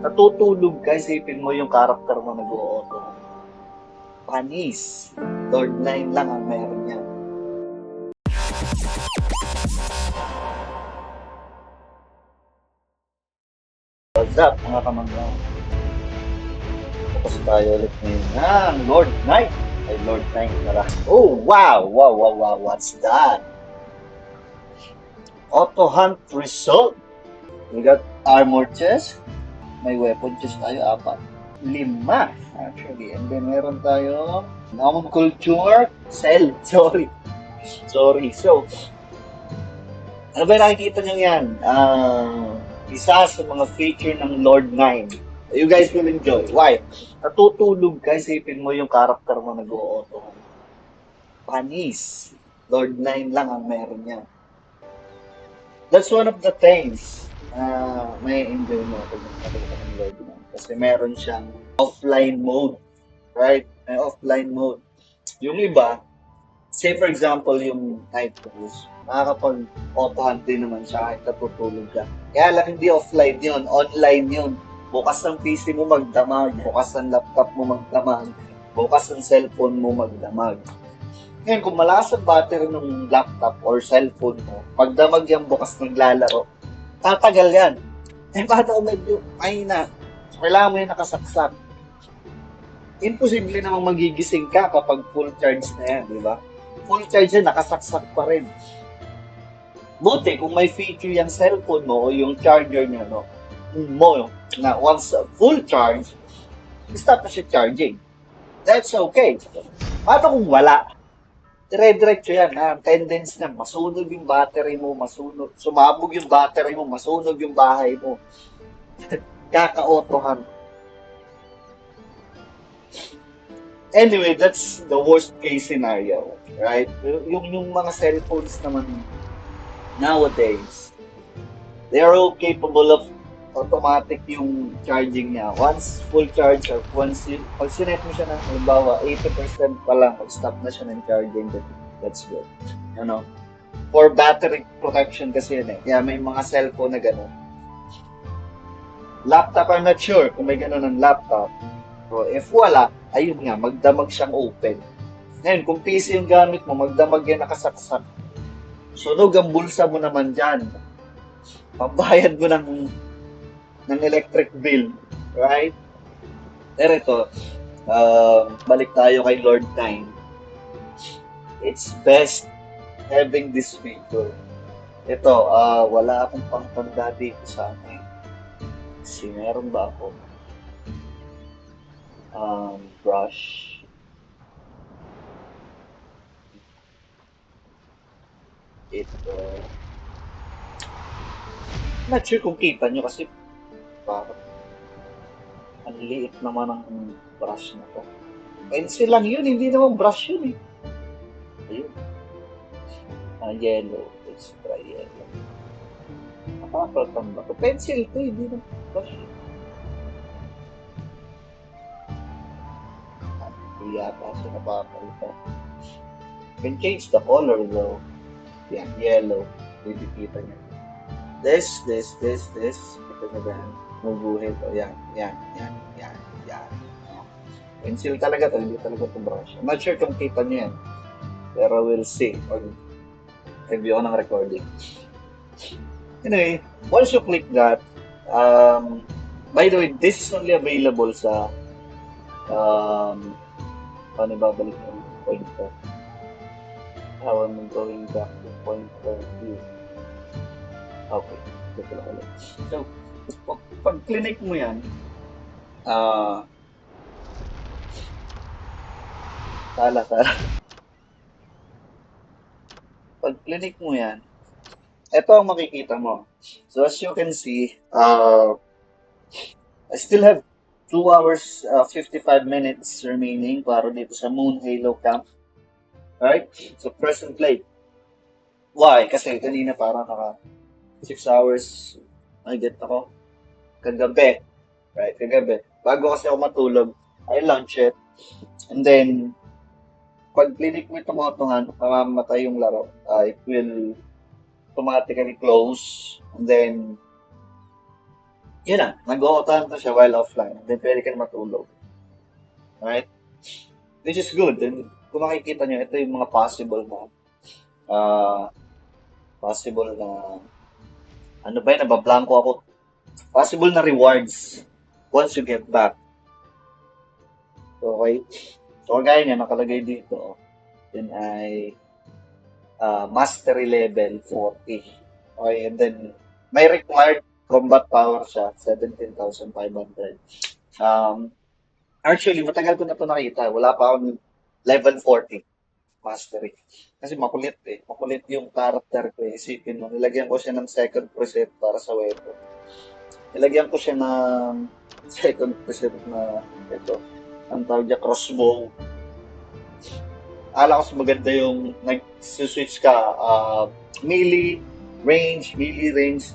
Natutulog ka, isipin mo yung karakter mo nag-auto. Panis. Lord 9 lang ang meron niya. What's up, mga kamangga? Tapos tayo ulit ngayon ng Lord 9. Ay, Lord 9 pala. Oh, wow! Wow, wow, wow. What's that? Auto hunt result. We got armor chest. May weapon chest tayo, apat. Lima, actually. And then meron tayo Common Culture Cell. Sorry. Sorry. So, ano ba yung nakikita nyo yan? Ah, isa sa mga feature ng Lord 9. You guys will enjoy. Why? Natutulog ka, isipin mo yung karakter mo nag-auto. Panis. Lord 9 lang ang meron niya. That's one of the things na may enjoy mo pag nakakita ng Lord 9. Kasi meron siyang offline mode. Right? May offline mode. Yung iba, say for example, yung night cruise, nakakapag auto hunt din naman siya kahit natutulog ka. Kaya lang hindi offline yun, online yun. Bukas ng PC mo magdamag, bukas ng laptop mo magdamag, bukas ng cellphone mo magdamag. Ngayon, kung malakas ang battery ng laptop or cellphone mo, pagdamag yung bukas ng lalaro, tatagal yan. Eh, paano kung medyo mahina? So, kailangan mo yung nakasaksak. Imposible namang magigising ka kapag full charge na yan, di ba? Full charge yan, nakasaksak pa rin. Buti kung may feature yung cellphone mo o yung charger niya, no, mo, na once full charge, stop na siya charging. That's okay. Paano kung wala? Dire-diretso yan. Ha? Tendency na masunog yung battery mo, masunog, sumabog yung battery mo, masunog yung bahay mo. Kaka-autohan. Anyway, that's the worst case scenario, right? Yung, yung mga cellphones naman nowadays, they are all capable of automatic yung charging niya. Once full charge or once you, pag sinet mo siya na, halimbawa, 80% pa lang, stop na siya ng charging, that, that's good. Know? For battery protection kasi yun eh. Kaya may mga cellphone na gano'n. Laptop, I'm not sure kung may gano'n ng laptop. So, if wala, ayun nga, magdamag siyang open. Ngayon, kung PC yung gamit mo, magdamag yan nakasaksak. Sunog ang bulsa mo naman dyan. Pambayad mo ng ng electric bill. Right? Pero ito, uh, balik tayo kay Lord Time. It's best having this feature. Ito, uh, wala akong pangtanda dito sa akin. Kasi meron ba ako? Um, brush. Ito. Not sure kung kita nyo kasi parang ang liit naman ng brush na to. Pencil lang yun, hindi naman brush yun eh. Ayun. Ah, yellow. Let's try yellow. Nakakapal ba to? Pencil to, hindi naman brush. Hindi yata siya napapalitan. Can change the color though. Yan, yellow. Hindi kita niya. This, this, this, this. Ito na ba yan? Mabuhin to. Yan, yan, yan, yan, yan. Pencil talaga to, hindi talaga to brush. I'm not sure kung kita niyo yan. Pero we'll see. Pag review ko ng recording. Anyway, once you click that, um, by the way, this is only available sa um, paano babalik yung pointer? How am I going back to pointer view? Okay, ito lang ulit. So, pag, pag clinic mo yan, ah, sala, sala. Pag clinic mo yan, ito ang makikita mo. So, as you can see, uh, I still have 2 hours, uh, 55 minutes remaining para dito sa Moon Halo Camp. Right? So, press and play. Why? Kasi kanina parang naka 6 hours I get ako kagabi. Right? Kagabi. Bago kasi ako matulog, I launch it. And then, pag clinic mo itong autongan, mamamatay yung laro. Uh, it will automatically close. And then, yun lang, nag-o-auto to siya while offline. Then pwede ka na matulog. Right? Which is good. And kung makikita nyo, ito yung mga possible na ah possible na ano ba yun, nabablanko ako. Possible na rewards once you get back. Okay? So, kagaya niya, nakalagay dito, yun ay ah, mastery level 40. Okay, and then may required combat power siya, 17,500. Um, actually, matagal ko na ito nakita. Wala pa akong level 40 mastery. Kasi makulit eh. Makulit yung character ko eh. Isipin mo, nilagyan ko siya ng second preset para sa weapon. Nilagyan ko siya ng second preset na ito. Ang tawag niya crossbow. Ala ko maganda yung nag-switch ka uh, melee, range, melee, range.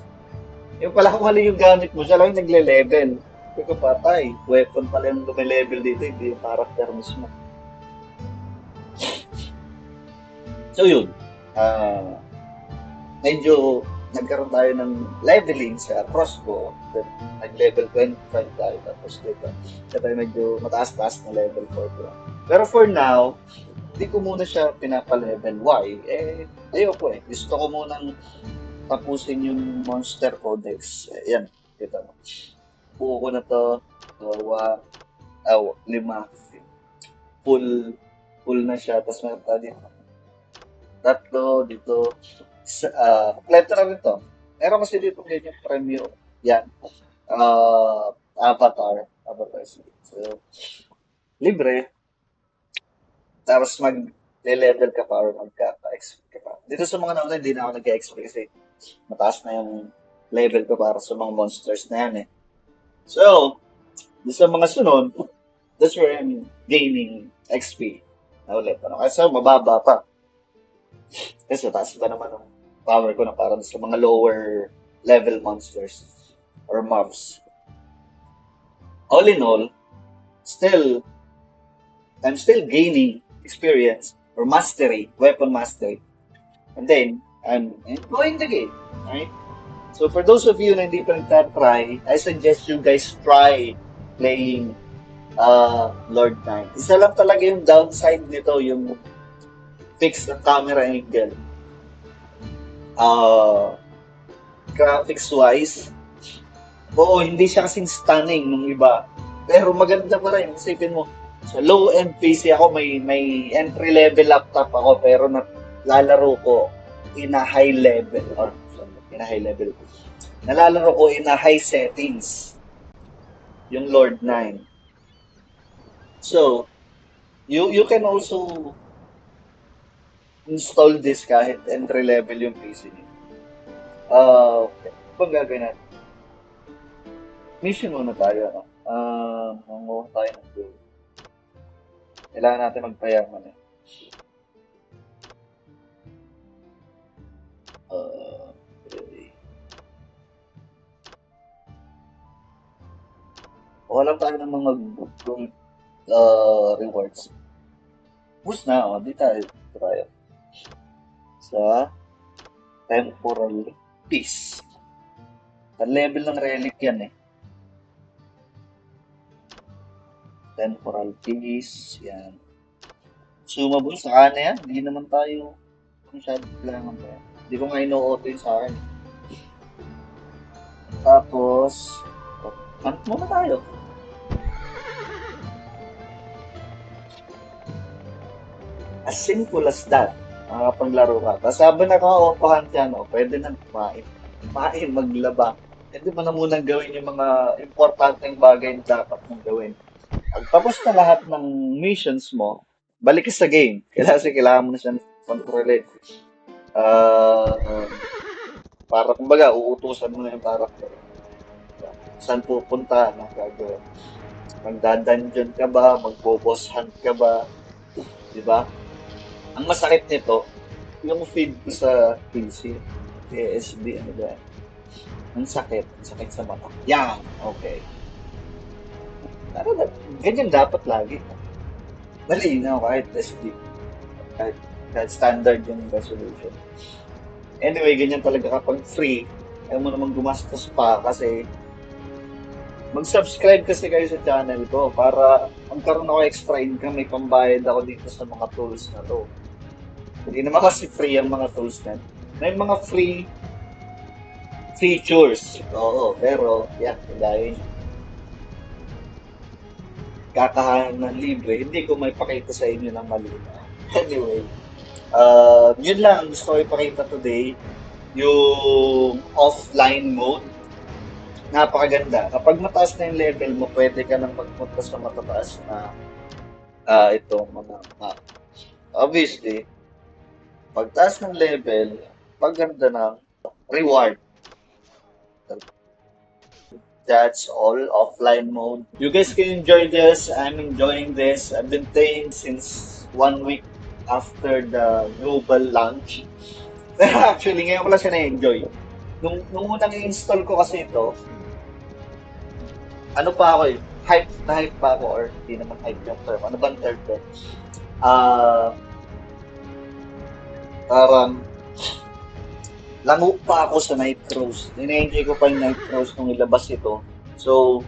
Yung pala kung mali yung gamit mo, siya lang yung nagle-level. Hindi patay. Weapon pala yung lumilevel dito, hindi yung character mismo. So yun, ah medyo nagkaroon tayo ng leveling sa crossbow. Then, nag-level 25 tayo. Tapos dito, siya tayo medyo mataas-taas na level 4 lang. Pero for now, hindi ko muna siya pinapa-level. Why? Eh, ayoko eh. Gusto ko munang tapusin yung Monster Codex. Eh, yan, kita mo. Buo ko na to. Dalawa, aw, lima. Full, full na siya. Tapos meron tayo dito. Tatlo, dito. Sa, ah, kompleto na rin to. Meron kasi dito ganyan premium. Yan. Ah, avatar. Avatar. So, libre. Tapos mag level ka pa or magka-expert ka pa. Dito sa mga nauna, hindi na ako nag-expert kasi mataas na yung level ko para sa mga monsters na yan eh. So, dito sa mga sunod, that's where I'm gaining XP na ulit. Ano? Kasi mababa pa. Kasi taas pa naman ang power ko na parang sa mga lower level monsters or mobs. All in all, still, I'm still gaining experience or mastery, weapon mastery. And then, I'm enjoying the game, right? So for those of you na hindi pa nagtatry, I suggest you guys try playing uh, Lord Knight. Isa lang talaga yung downside nito, yung fix ng camera angle. Uh, graphics wise, oo, hindi siya kasing stunning nung iba. Pero maganda pa rin. Isipin mo, sa low-end PC ako, may, may entry-level laptop ako, pero na, lalaro ko in a high level, or in a high level, nalalaro ko in a high settings. Yung Lord 9. So, you you can also install this kahit entry level yung PC niyo. Uh, okay. Kung gagawin natin. Mission muna tayo. No? Uh, manguha tayo ng gold. Kailangan natin magpayaman eh. Uh, okay. Wala tayo ng mga uh, rewards. Boost na, oh. Di tayo try sa temporal peace. Ang level ng relic yan eh. Temporal peace, yan. Sumabol sa kana yan. Hindi naman tayo masyado kailangan pa yan. Hindi ko nga ino-auto yun sa akin. Tapos, hunt muna tayo. As simple as that makapaglaro ka. Tapos habang naka-auto-hunt yan, oh, pwede na kumain. Kumain, maglaba. Hindi mo na munang gawin yung mga importanteng bagay na dapat mong gawin. Pag tapos na lahat ng missions mo, balik ka sa game. Kasi kailangan mo na siyang kontrolin. Uh, uh, para kumbaga, uutusan mo na yung character. Saan pupunta, anong gagawin. Magda-dungeon ka ba? Magbo-boss ka ba? Di ba? Ang masakit nito, yung feed ko sa PC, PSB, ano ba? Ang sakit, ang sakit sa mata. Yan, okay. Pero ganyan dapat lagi. Malinaw kahit SD. Kahit, kahit standard yung resolution. Anyway, ganyan talaga kapag free, ayaw mo naman gumastos pa kasi mag-subscribe kasi kayo sa channel ko para magkaroon ako extra income, may pambayad ako dito sa mga tools na to. Hindi naman kasi free ang mga tools na. May mga free features. Oo, pero kagaya nyo. Kakahanan ng libre, hindi ko may pakita sa inyo ng malinaw. Anyway, uh, yun lang gusto ko ipakita today. Yung offline mode. Napakaganda. Kapag mataas na yung level mo, pwede ka nang magpunta sa matataas na ah itong mga map. Obviously, pagtaas ng level, pagganda ng reward. That's all offline mode. You guys can enjoy this. I'm enjoying this. I've been playing since one week after the global launch. Actually, ngayon ko lang siya na-enjoy. Nung, nung unang i-install ko kasi ito, ano pa ako eh, hype na hype pa ako or hindi naman hype yung term. Ano bang term ko? Ah, parang lango pa ako sa Night Cross. Nina-enjoy ko pa yung Night Cross nung ilabas ito. So,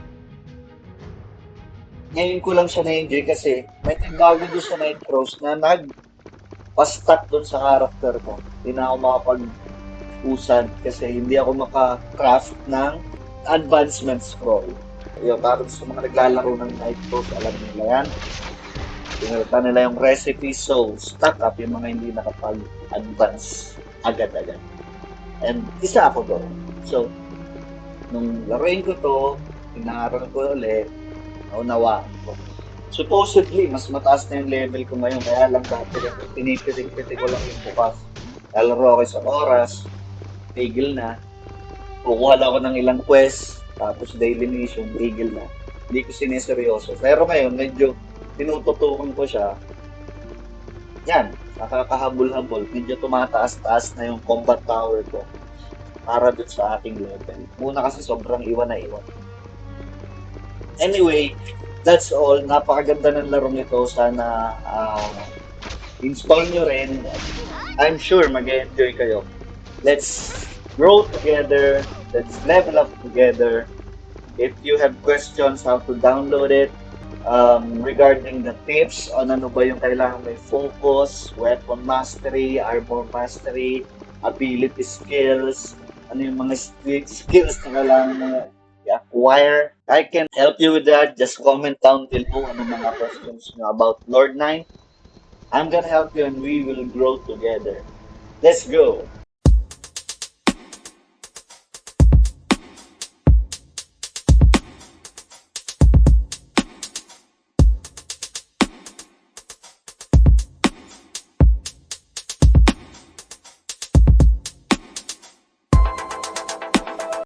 ngayon ko lang siya na-enjoy kasi may bago doon sa Night Cross na nag pastat doon sa character ko. Hindi na ako makapag-usan kasi hindi ako maka-craft ng advancement scroll. Yun, para sa mga naglalaro ng Night Cross, alam nila yan. Pinalitan nila yung recipe so stuck up yung mga hindi nakapag-advance agad-agad. And isa ako doon. So, nung laruin ko to, inaral ko ulit, naunawaan ko. Supposedly, mas mataas na yung level ko ngayon, kaya lang dati pinipitik-pitik ko lang yung bukas. Lalaro ako sa oras, tigil na. Kukuha lang ako ng ilang quest, tapos daily mission, tigil na. Hindi ko sineseryoso. Pero ngayon, medyo tinututukan ko siya. Yan, nakakahabol-habol. Medyo tumataas-taas na yung combat power ko para dun sa ating level. Muna kasi sobrang iwan na iwan. Anyway, that's all. Napakaganda ng larong ito. Sana ah, install nyo rin. I'm sure mag-enjoy kayo. Let's grow together. Let's level up together. If you have questions how to download it, um, regarding the tips on ano ba yung kailangan may focus, weapon mastery, armor mastery, ability skills, ano yung mga sk- skills na kailangan mo i-acquire. I can help you with that. Just comment down below ano mga questions nyo about Lord 9. I'm gonna help you and we will grow together. Let's go!